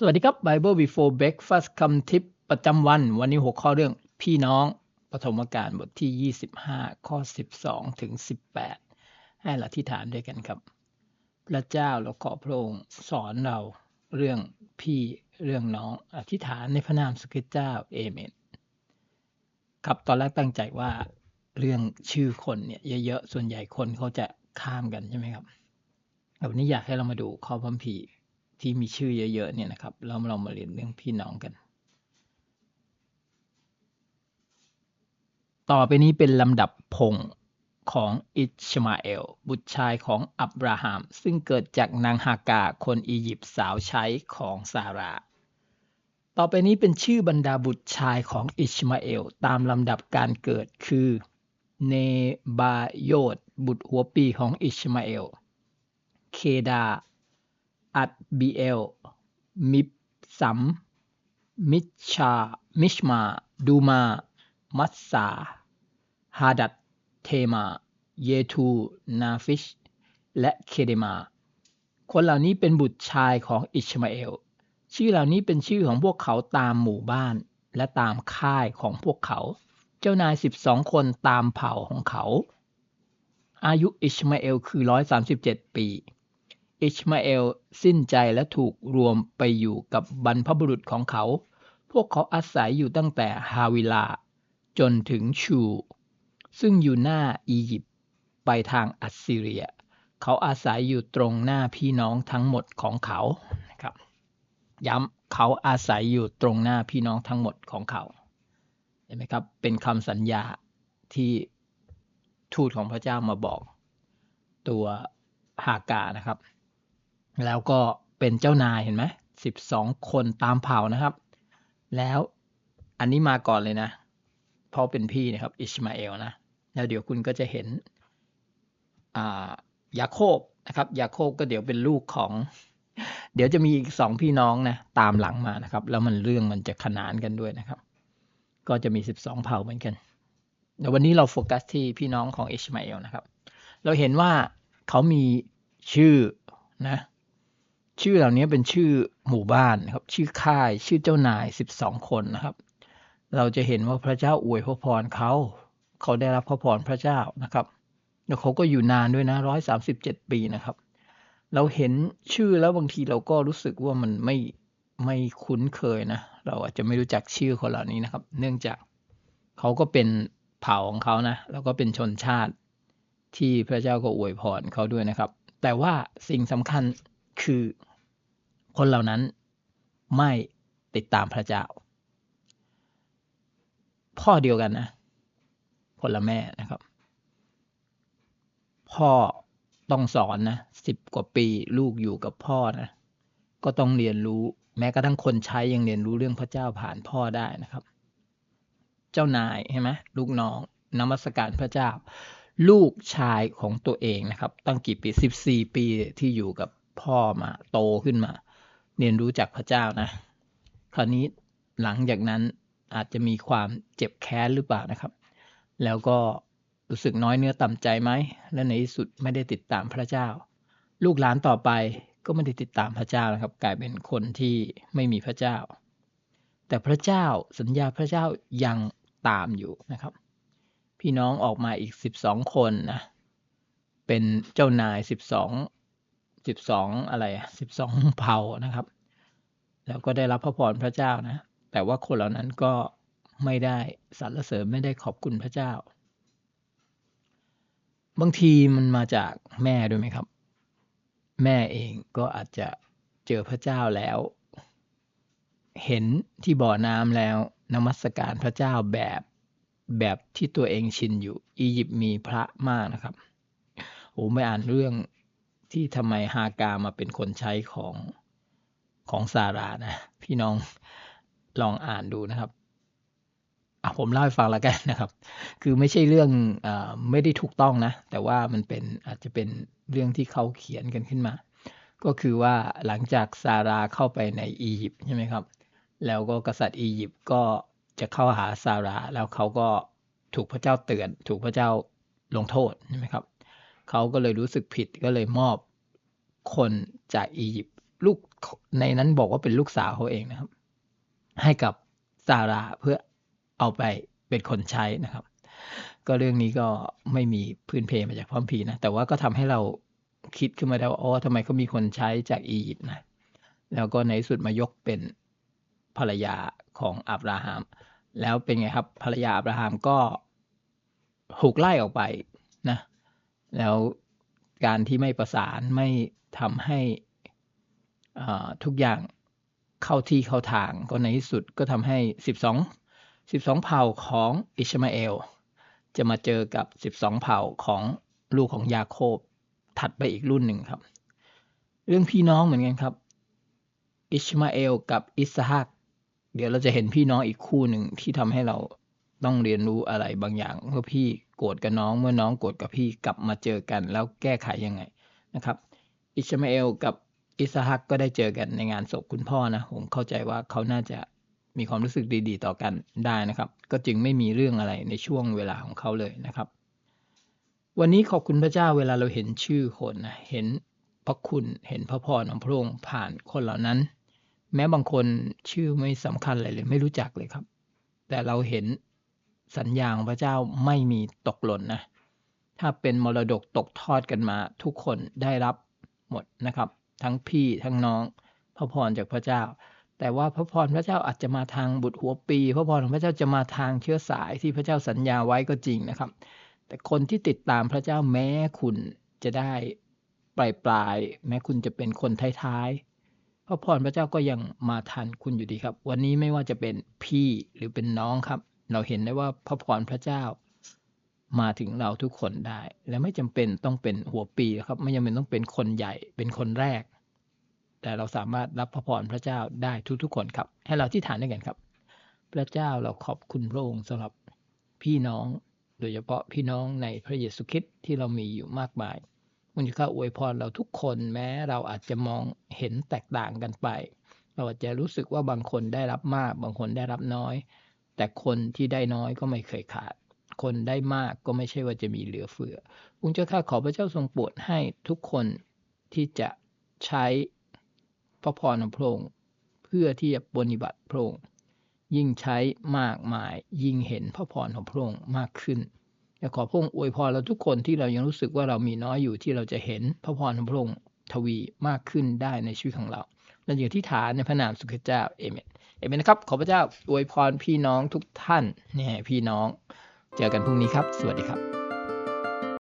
สวัสดีครับ Bible Before Breakfast คำทิปประจำวัน วันนี้หัวข้อเรื่องพี่น้องปฐมกาลบทที่ 25 ข้อ 12 ถึง 18 ให้เราอธิฐานด้วยกันครับ พระเจ้าเราขอพระองค์สอนเราเรื่องพี่เรื่องน้องอธิษฐานในพระนามสกิเจ้าเอเมนครับตอนแรกตั้งใจว่าเรื่องชื่อคนเนี่ยเยอะๆ ส่วนใหญ่คนเขาจะข้ามกันใช่ไหมครับแต่วันนี้อยากให้เรามาดูข้อพัมพี ที่มีชื่อเยอะๆเนี่ยนะครับเราเรามาเรียนเรื่องพี่น้องกัน ต่อไปนี้เป็นลำดับพงของอิชมาเอล บุตรชายของอับราฮัม ซึ่งเกิดจากนางฮากา คนอียิปต์สาวใช้ของซารา ต่อไปนี้เป็นชื่อบรรดาบุตรชายของอิชมาเอล ตามลำดับการเกิดคือ เนบาโยดบุตรหัวปีของอิชมาเอล เคดา อัดบีเอล มิบสัม มิชา มิชมา ดูมา มัสสา ฮาดัดเทมา เยทู นาฟิช และเคเดมา คนเหล่านี้เป็นบุตรชายของอิชมาเอล ชื่อเหล่านี้เป็นชื่อของพวกเขาตามหมู่บ้านและตามค่ายของพวกเขา เจ้านายสิบสองคนตามเผ่าของเขา อายุอิชมาเอลคือร้อยสามสิบเจ็ดปี อิชมาเอลสิ้นใจและถูกรวมไปอยู่กับบรรพบุรุษของเขา พวกเขาอาศัยอยู่ตั้งแต่ฮาวิลา จนถึงชู ซึ่งอยู่หน้าอียิปต์ไปทางอัสซีเรีย เขาอาศัยอยู่ตรงหน้าพี่น้องทั้งหมดของเขานะครับ ย้ำเขาอาศัยอยู่ตรงหน้าพี่น้องทั้งหมดของเขา เห็นไหมครับ เป็นคำสัญญาที่ทูตของพระเจ้ามาบอก ตัวฮากานะครับ แล้วก็เป็นเจ้านายเห็นไหมสิบสองคนตามเผ่านะครับ แล้วอันนี้มาก่อนเลยนะเพราะเป็นพี่นะครับอิชมาเอลนะแล้วเดี๋ยวคุณก็จะเห็นยาโคบนะครับยาโคบก็เดี๋ยวเป็นลูกของ เดี๋ยวจะมีอีกสองพี่น้องนะตามหลังมานะครับ แล้วมันเรื่องมันจะขนานกันด้วยนะครับ ก็จะมีสิบสองเผ่าเหมือนกันเดี๋ยววันนี้เราโฟกัสที่พี่น้องของอิชมาเอลนะครับ เราเห็นว่าเขามีชื่อนะ ชื่อเหล่านี้เป็นชื่อหมู่บ้านนะครับ ชื่อค่ายชื่อเจ้านายสิบสองคนนะครับ เราจะเห็นว่าพระเจ้าอวยพระพรเขาเขาได้รับพระพรพระเจ้านะครับแล้วเขาก็อยู่นานด้วยนะร้อยสามสิบเจ็ดปีนะครับ เราเห็นชื่อแล้วบางทีเราก็รู้สึกว่ามันไม่ไม่คุ้นเคยนะ เราอาจจะไม่รู้จักชื่อคนเหล่านี้นะครับ เนื่องจากเขาก็เป็นเผ่าของเขานะ แล้วก็เป็นชนชาติที่พระเจ้าก็อวยพรเขาด้วยนะครับ แต่ว่าสิ่งสำคัญคือ คนเหล่านั้นไม่ติดตามพระเจ้า พ่อเดียวกันนะ คนละแม่นะครับ พ่อต้องสอนนะสิบกว่าปีลูกอยู่กับพ่อนะก็ต้องเรียนรู้แม้กระทั่งคนใช้ยังเรียนรู้เรื่องพระเจ้าผ่านพ่อได้นะครับ เจ้านายใช่ไหมลูกน้องนมัสการพระเจ้า ลูกชายของตัวเองนะครับ ตั้งกี่ปีสิบสี่ปีที่อยู่กับพ่อมาโตขึ้นมา เรียนรู้จากพระเจ้านะ คราวนี้หลังจากนั้นอาจจะมีความเจ็บแค้นหรือเปล่านะครับ แล้วก็รู้สึกน้อยเนื้อต่ำใจไหม และในที่สุดไม่ได้ติดตามพระเจ้า ลูกหลานต่อไปก็ไม่ได้ติดตามพระเจ้านะครับ กลายเป็นคนที่ไม่มีพระเจ้า แต่พระเจ้าสัญญาพระเจ้ายังตามอยู่นะครับ พี่น้องออกมาอีกสิบสองคนนะเป็นเจ้านายสิบสอง สิบสองอะไรสิบสองเผ่านะครับ แล้วก็ได้รับพระพรพระเจ้านะ แต่ว่าคนเหล่านั้นก็ไม่ได้สรรเสริญไม่ได้ขอบคุณพระเจ้า บางทีมันมาจากแม่ด้วยไหมครับ แม่เองก็อาจจะเจอพระเจ้าแล้ว เห็นที่บ่อน้ำแล้วนมัสการพระเจ้าแบบแบบที่ตัวเองชินอยู่ อียิปต์มีพระมากนะครับโอ้ไม่อ่านเรื่อง ที่ทำไมฮากามาเป็นคนใช้ของของซารานะ พี่น้องลองอ่านดูนะครับอะผมเล่าให้ฟังแล้วกันนะครับ คือไม่ใช่เรื่องอไม่ได้ถูกต้องนะ แต่ว่ามันเป็นอาจจะเป็นเรื่องที่เขาเขียนกันขึ้นมา ก็คือว่าหลังจากซาราเข้าไปในอียิปต์ใช่ไหมครับ แล้วก็กษัตริย์อียิปต์ก็จะเข้าหาซารา แล้วเขาก็ถูกพระเจ้าเตือน ถูกพระเจ้าลงโทษใช่ไหมครับ เขาก็เลยรู้สึกผิดก็เลยมอบคนจากอียิปต์ลูกในนั้นบอกว่าเป็นลูกสาวเขาเองนะครับ ให้กับซาร่าเพื่อเอาไปเป็นคนใช้นะครับ ก็เรื่องนี้ก็ไม่มีพื้นเพมาจากพระคัมภีนะ แต่ว่าก็ทำให้เราคิดขึ้นมาได้ว่าอ๋อทำไมเขามีคนใช้จากอียิปต์นะแล้วก็ในสุดมายกเป็นภรรยาของอับราฮัมแล้วเป็นไงครับภรรยาอับราฮัมก็ถูกไล่ออกไป แล้วการที่ไม่ประสานไม่ทำให้ทุกอย่างเข้าที่เข้าทาง ก็ในที่สุดก็ทำให้ 12 12 เผ่าของอิชมาเอล จะมาเจอกับ 12 เผ่าของลูกของยาโคบถัดไปอีกรุ่นหนึ่งครับ เรื่องพี่น้องเหมือนกันครับ อิชมาเอลกับอิสฮักเดี๋ยวเราจะเห็นพี่น้องอีกคู่หนึ่งที่ทำให้เราต้องเรียนรู้อะไรบางอย่างเมื่อพี่ โกรธกับน้องเมื่อน้องโกรธกับพี่กลับมาเจอกัน แล้วแก้ไขยังไงนะครับ อิชมาเอลกับอิสฮักก็ได้เจอกันในงานศพคุณพ่อนะผมเข้าใจว่าเขาน่าจะมีความรู้สึกดีๆ ต่อกันได้นะครับ ก็จึงไม่มีเรื่องอะไรในช่วงเวลาของเขาเลยนะครับ วันนี้ขอบคุณพระเจ้าเวลาเราเห็นชื่อคนนะเห็นพระคุณเห็นพระพรของพระองค์ผ่านคนเหล่านั้น แม้บางคนชื่อไม่สำคัญอะไรเลย ไม่รู้จักเลยครับ แต่เราเห็น สัญญาของพระเจ้าไม่มีตกหล่นนะถ้าเป็นมรดกตกทอดกันมา ทุกคนได้รับหมดนะครับ ทั้งพี่ทั้งน้องพระพรจากพระเจ้า แต่ว่าพระพรพระเจ้าอาจจะมาทางบุตรหัวปี พระพรของพระเจ้าจะมาทางเชื้อสายที่พระเจ้าสัญญาไว้ก็จริงนะครับ แต่คนที่ติดตามพระเจ้าแม้คุณจะได้ปลายปลายแม้คุณจะเป็นคนท้ายๆพระพรพระเจ้าก็ยังมาทันคุณอยู่ดีครับ วันนี้ไม่ว่าจะเป็นพี่หรือเป็นน้องครับ เราเห็นได้ว่าพระพรพระเจ้ามาถึงเราทุกคนได้ และไม่จำเป็นต้องเป็นหัวปีครับ ไม่จำเป็นต้องเป็นคนใหญ่เป็นคนแรก แต่เราสามารถรับพระพรพระเจ้าได้ทุกๆคนครับ ให้เราที่ฐานด้วยกันครับ พระเจ้าเราขอบคุณพระองค์สำหรับพี่น้อง โดยเฉพาะพี่น้องในพระเยซูคริสต์ที่เรามีอยู่มากมายมุนข้าอวยพรเราทุกคนแม้เราอาจจะมองเห็นแตกต่างกันไป เราอาจจะรู้สึกว่าบางคนได้รับมาก บางคนได้รับน้อย แต่คนที่ได้น้อยก็ไม่เคยขาด คนได้มากก็ไม่ใช่ว่าจะมีเหลือเฟือองค์เจ้าข้าขอพระเจ้าทรงโปรดให้ทุกคนที่จะใช้พระพรของพระองค์เพื่อที่จะปฏิบัติพระองค์ยิ่งใช้มากมายยิ่งเห็นพระพรของพระองค์มากขึ้นอยากขอพระองค์อวยพรเราทุกคนที่เรายังรู้สึกว่าเรามีน้อยอยู่ที่เราจะเห็นพระพรของพระองค์ทวีมากขึ้นได้ในชีวิตของเราเราอยู่ที่ฐานในพระนามสุขเจ้าเอเมน เอเมนนะครับ ขอพระเจ้าอวยพรพี่น้องทุกท่านนี่พี่น้อง เจอกันพรุ่งนี้ครับ สวัสดีครับ